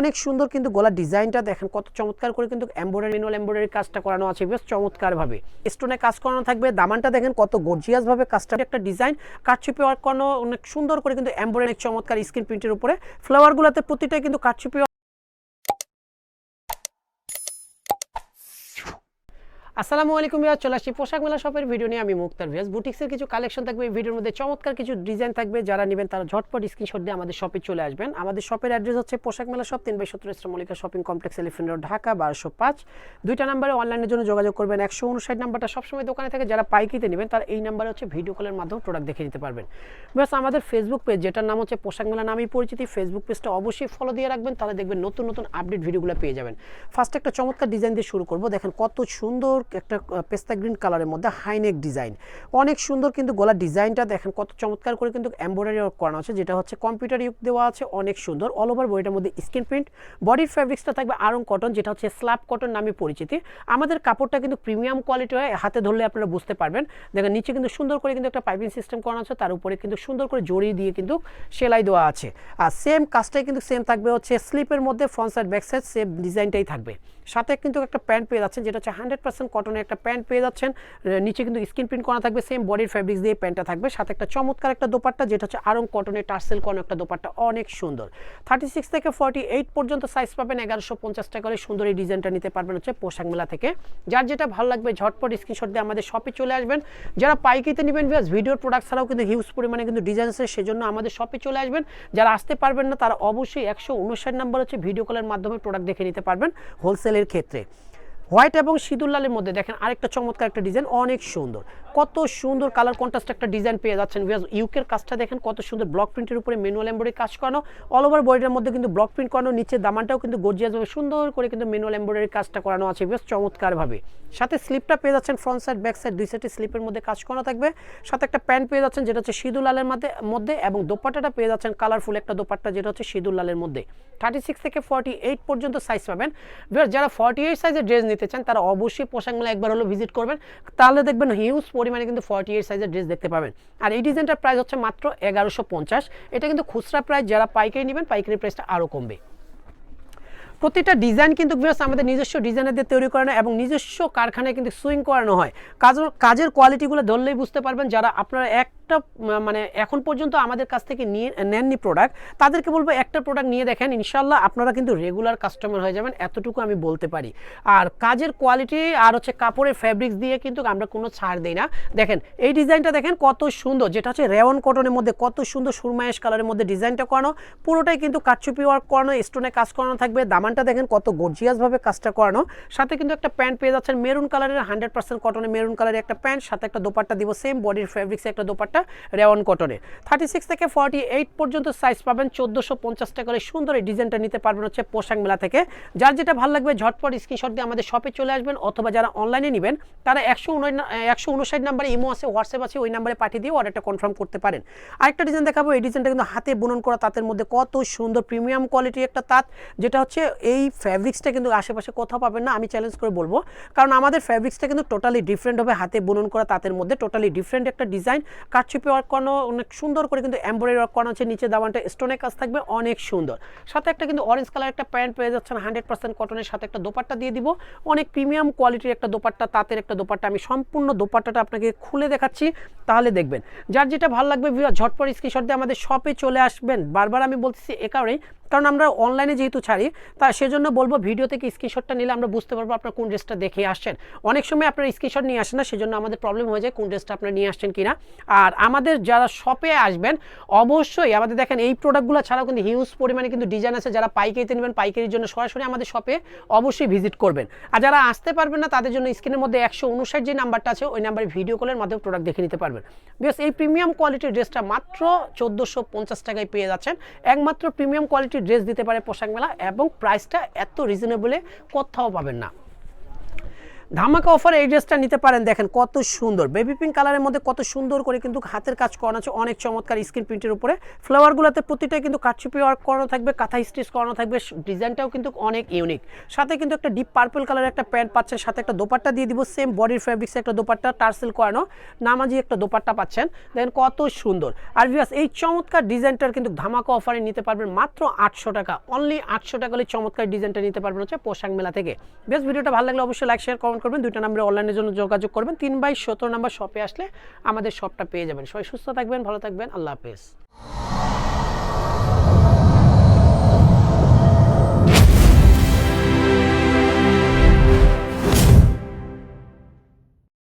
অনেক সুন্দর কিন্তু গলার ডিজাইনটা দেখেন, কত চমৎকার করে কিন্তু এমব্রয়ডারি ম্যানুয়াল এমব্রয়ডারি কাজটা করানো আছে, বেশ চমৎকার ভাবে স্টোনে কাজ করানো থাকবে, দামানটা দেখেন কত গর্জিয়াস ভাবে কাজটা একটা ডিজাইন কাঠচুপি ওয়ার্ক করানো অনেক সুন্দর করে কিন্তু এমব্রয়ডারি চমৎকার স্ক্রিন প্রিন্টের উপরে। ফ্লাওয়ারগুলোতে প্রতিটাই কিন্তু কাঠচুপি আসসালামু আলাইকুম ইয়া চলে আসছি পোশাক মেলা শপের ভিডিও নিয়ে। আমি মুক্তার ভিয়াস বুটিক্সের কিছু কালেকশন থাকবে। এই ভিডিওর মধ্যে চমৎকার কিছু ডিজাইন থাকবে। যারা নেবেন তারা ঝটপট স্ক্রিনশট দিয়ে আমাদের শপে চলে আসবেন। আমাদের শপের অ্যাড্রেস হচ্ছে পোশাক মেলা শপ তিন বাই সত্তর Mallika shopping complex elephant road Dhaka, বারোশো পাঁচ। দুইটা নাম্বারে অনলাইনের জন্য যোগাযোগ করবেন। একশো উনষাট নাম্বারটা সবসময় দোকানে থাকে। যারা পাইকিতে নেবেন, তারা এই নাম্বারে হচ্ছে ভিডিও কলের মাধ্যমে প্রোডাক্ট দেখে নিতে পারবেন। ব্যাস আমাদের ফেসবুক পেজ যেটার নাম হচ্ছে পোশাক মেলা নামেই পরিচিতি ফেসবুক পেজটা অবশ্যই ফলো দিয়ে রাখবেন। তাহলে দেখবেন নতুন নতুন আপডেট ভিডিওগুলো পেয়ে যাবেন। ফার্স্ট একটা চমৎকার ডিজাইন দিয়ে শুরু করব। দেখেন কত সুন্দর একটা পেস্তা গ্রিন কালারের মধ্যে হাইনেক ডিজাইন। অনেক সুন্দর কিন্তু গলার ডিজাইনটা দেখেন, কত চমৎকার করে কিন্তু এমব্রয়ডারি ওয়ার্ক করানো আছে, যেটা হচ্ছে কম্পিউটার ইউক দেওয়া আছে, অনেক সুন্দর। অল ওভার বইটার মধ্যে স্কিন প্রিন্ট, বডির ফ্যাব্রিক্সটা থাকবে আরং কটন, যেটা হচ্ছে স্ল্যাব কটন নামে পরিচিতি। আমাদের কাপড়টা কিন্তু প্রিমিয়াম কোয়ালিটি হয়, হাতে ধরলে আপনারা বুঝতে পারবেন। দেখেন, নিচে কিন্তু সুন্দর করে কিন্তু একটা পাইপিং সিস্টেম করানো আছে, তার উপরে কিন্তু সুন্দর করে জড়িয়ে দিয়ে কিন্তু সেলাই দেওয়া আছে। আর সেম কাজটাই কিন্তু সেম থাকবে হচ্ছে স্লিপের মধ্যে front side back side same ডিজাইনটাই থাকবে। সাথে কিন্তু একটা প্যান্ট পেয়ে যাচ্ছেন যেটা হচ্ছে হান্ড্রেড পার্সেন্ট কটনের একটা প্যান্ট পেয়ে যাচ্ছেন। নিচে কিন্তু স্কিন প্রিন্ট করা থাকবে সেম বডির ফ্যাব্রিক্স দিয়ে প্যান্টটা থাকবে। সাথে একটা চমৎকার একটা দোপাট্টা, যেটা হচ্ছে আরং কটনের টার্সেল কর্ন একটা দোপাট্টা। অনেক সুন্দর। থার্টি সিক্স থেকে ফর্টি এইট পর্যন্ত সাইজ পাবেন, এগারোশো পঞ্চাশ টাকা করে সুন্দর এই ডিজাইনটা নিতে পারবেন হচ্ছে পোশাক মেলা থেকে। যার যেটা ভালো লাগবে, ঝটপট স্ক্রিনশট দিয়ে আমাদের শপে চলে আসবেন। যারা পাইকিতে নেবেন বিকজ ভিডিওর প্রোডাক্ট ছাড়াও কিন্তু হিউজ পরিমাণে কিন্তু ডিজাইন আছে, সেজন্য আমাদের শপে চলে আসবেন। যারা আসতে পারবেন না, তারা অবশ্যই একশো উনষাট নাম্বার হচ্ছে ভিডিও কলের মাধ্যমে প্রোডাক্ট দেখে নিতে পারবেন হোলসেলের ক্ষেত্রে। হোয়াইট এবং সিঁদুর লালের মধ্যে দেখেন আরেকটা চমৎকার একটা ডিজাইন, অনেক সুন্দর। কত সুন্দর কালার কন্ট্রাস্ট একটা ডিজাইন পেয়ে যাচ্ছেন ইউকের কাজটা দেখেন কত সুন্দর ব্লক প্রিন্টের উপরে ম্যানুয়াল এম্বয়ডারি কাজ করানো অল ওভার বডির মধ্যে কিন্তু ব্লক প্রিন্ট করানো, নিচে দামানটাও কিন্তু গর্জিয়াসভাবে সুন্দর করে কিন্তু ম্যানুয়াল এম্বয়ডারি কাজটা করানো আছে বেশ চমৎকারভাবে সাথে স্লিপটা পেয়ে যাচ্ছেন ফ্রন্ট সাইড ব্যাক সাইড দুই সাইডে স্লিপের মধ্যে কাজ করা থাকবে। সাথে একটা প্যান্ট পেয়ে যাচ্ছেন যেটা হচ্ছে সিঁদুর লালের মধ্যে মধ্যে এবং দোপাট্টাটা পেয়ে যাচ্ছেন কালারফুল একটা দোপাট্টা যেটা হচ্ছে সিঁদুর লালের মধ্যে। থার্টি সিক্স থেকে ফর্টি এইট পর্যন্ত সাইজ পাবেন। যারা ফর্টি এইট সাইজের ড্রেস নিতে চান, তারা অবশ্যই পোশাক মেলা একবার হলো ভিজিট করবেন। তাহলে দেখবেন হিউজ পরিমাণে কিন্তু ফর্টি এইট সাইজের ড্রেস দেখতে পাবেন। আর এই ডিজাইনটার প্রাইস হচ্ছে মাত্র এগারোশো পঞ্চাশ। এটা কিন্তু খুচরা প্রাইস যারা পাইকারি নেবেন, পাইকারি প্রাইসটা আরও কমবে। প্রতিটা ডিজাইন কিন্তু বিকজ আমাদের নিজস্ব ডিজাইনার দিয়ে তৈরি করানো এবং নিজস্ব কারখানায় কিন্তু সুইং করানো হয়। কাজ কাজের কোয়ালিটিগুলো ধরলেই বুঝতে পারবেন, যারা আপনারা একটা মানে এখন পর্যন্ত আমাদের কাছ থেকে নিয়ে, নেননি প্রোডাক্ট তাদেরকে বলব একটা প্রোডাক্ট নিয়ে দেখেন ইনশাল্লাহ আপনারা কিন্তু রেগুলার কাস্টমার হয়ে যাবেন, এতটুকু আমি বলতে পারি। আর কাজের কোয়ালিটি আর হচ্ছে কাপড়ের ফ্যাব্রিক্স দিয়ে কিন্তু আমরা কোনো ছাড় দিই না। দেখেন, এই ডিজাইনটা দেখেন কত সুন্দর, যেটা হচ্ছে রেওয়ান কটনের মধ্যে কত সুন্দর সুরমায়েশ কালারের মধ্যে ডিজাইনটা করানো। পুরোটাই কিন্তু কাঠচুপি ওয়ার্ক করানো স্টোনে কাজ করানো থাকবে। দামানটা দেখেন কত গর্জিয়াসভাবে কাজটা করানো। সাথে কিন্তু একটা প্যান্ট পেয়ে যাচ্ছেন মেরুন কালারের হান্ড্রেড পার্সেন্ট কটনের মেরুন কালারের একটা প্যান্ট সাথে একটা দোপাট্টা দিব সেম বডির ফ্যাব্রিক্সে একটা দোপাট্টা। রেওয়ান কটনের থার্টি সিক্স থেকে ফর্টি এইট পর্যন্ত সাইজ পাবেন, চোদ্দোশো পঞ্চাশ টাকা করে সুন্দর এই ডিজাইনটা নিতে পারবেন হচ্ছে পোশাক মেলা থেকে। যার যেটা ভালো লাগবে, ঝটপট স্ক্রিনশট দিয়ে আমাদের শপে চলে আসবেন, অথবা যারা অনলাইনে নেবেন, তারা একশো একশো উনষাট নাম্বারে ইমো আছে, হোয়াটসঅ্যাপ আছে, ওই নাম্বারে পাঠিয়ে দিয়ে অর্ডারটা কনফার্ম করতে পারেন। আরেকটা ডিজাইন দেখাবো, এই ডিজাইনটা কিন্তু হাতে বুনন করা তাঁতের মধ্যে কত সুন্দর প্রিমিয়াম কোয়ালিটির একটা তাঁত, যেটা হচ্ছে এই ফ্যাব্রিক্সটা কিন্তু আশেপাশে কোথাও পাবেন না, আমি চ্যালেঞ্জ করে বলব। কারণ আমাদের ফ্যাব্রিক্সটা কিন্তু টোটালি ডিফারেন্ট হবে, হাতে বুনন করা তাঁতের মধ্যে টোটালি ডিফারেন্ট একটা ডিজাইন কাঠচুপি ওয়ার্ক করানো অনেক সুন্দর করে কিন্তু এমব্রয়ডারি ওয়ার্ক করানো হচ্ছে নিচে দাবানটা স্টোনের কাজ থাকবে, অনেক সুন্দর। সাথে একটা কিন্তু অরেঞ্জ কালার একটা প্যান্ট পেয়ে যাচ্ছেন হান্ড্রেড পার্সেন্ট কটনের সাথে একটা দোপাট্টা দিয়ে দিব। অনেক প্রিমিয়াম কোয়ালিটির একটা দোপাট্টা, তাঁতের একটা দোপাট্টা, আমি সম্পূর্ণ দোপাট্টাটা আপনাকে খুলে দেখাচ্ছি, তাহলে দেখবেন। যার যেটা ভালো লাগবে ঝটপট স্ক্রিনশট দিয়ে আমাদের শপে চলে আসবেন। বারবার আমি বলতেছি, এ কারণেই কারণ আমরা অনলাইনে যেহেতু ছাড়ি, তা সেজন্য বলব ভিডিও থেকে স্ক্রিনশটটা নিলে আমরা বুঝতে পারব আপনার কোন ড্রেসটা দেখে আসছেন। অনেক সময় আপনার স্ক্রিনশট নিয়ে আসেন না, সেজন্য আমাদের প্রবলেম হয়ে যায় কোন ড্রেসটা আপনার নিয়ে আসছেন কিনা। আর আমাদের যারা শপে আসবেন, অবশ্যই আমাদের দেখেন এই প্রোডাক্টগুলো ছাড়াও কিন্তু হিউজ পরিমাণে কিন্তু ডিজাইন আছে, যারা পাইকারিতে নেবেন, পাইকারির জন্য সরাসরি আমাদের শপে অবশ্যই ভিজিট করবেন। আর যারা আসতে পারবেন না, তাদের জন্য স্ক্রিনের মধ্যে একশো উনষাট যে নাম্বারটা আছে, ওই নাম্বারে ভিডিও কলের মাধ্যমে প্রোডাক্ট দেখে নিতে পারবেন। বিকজ এই প্রিমিয়াম কোয়ালিটির ড্রেসটা মাত্র চোদ্দোশো পঞ্চাশ টাকায় পেয়ে যাচ্ছেন। একমাত্র প্রিমিয়াম কোয়ালিটির ড্রেস দিতে পারে পোশাক মেলা এবং প্রাইসটা এত রিজনেবলে কোথাও পাবেন না। ধামাকা অফারে এই ড্রেসটা নিতে পারেন। দেখেন কত সুন্দর। বেবি পিঙ্ক কালারের মধ্যে কত সুন্দর করে কিন্তু হাতের কাজ করানো আছে। অনেক চমৎকার স্ক্রিন প্রিন্টের উপরে। ফ্লাওয়ারগুলোতে প্রতিটাই কিন্তু কাটচুপি ওয়ার্ক করানো থাকবে, কাঁথা স্টিচ করানো থাকবে। ডিজাইনটাও কিন্তু অনেক ইউনিক সাথে কিন্তু একটা ডিপ পার্পল কালারের একটা প্যান্ট পাচ্ছেন, সাথে একটা দোপাট্টা দিয়ে দিব। সেম বডির ফ্যাব্রিক্সে একটা দোপাট্টা টার্সেল করানো, নামাজি একটা দোপাট্টা পাচ্ছেন। দেখেন কত সুন্দর। আর ভিউয়ার্স এই চমৎকার ডিজাইনটার কিন্তু ধামাকা অফারে নিতে পারবেন মাত্র আটশো টাকা। অনলি আটশো টাকা হলে চমৎকার ডিজাইনটা নিতে পারবেন হচ্ছে পোশাক মেলা থেকে। বেশ, ভিডিওটা ভালো লাগলে অবশ্যই লাইক শেয়ার কমেন্ট করবেন, দুইটা নাম্বারে অনলাইনের জন্য যোগাযোগ করবেন। তিন বাই সতেরো নাম্বার শপে আসলে আমাদের শপটা পেয়ে যাবেন। সবাই সুস্থ থাকবেন, ভালো থাকবেন, আল্লাহ হাফেজ।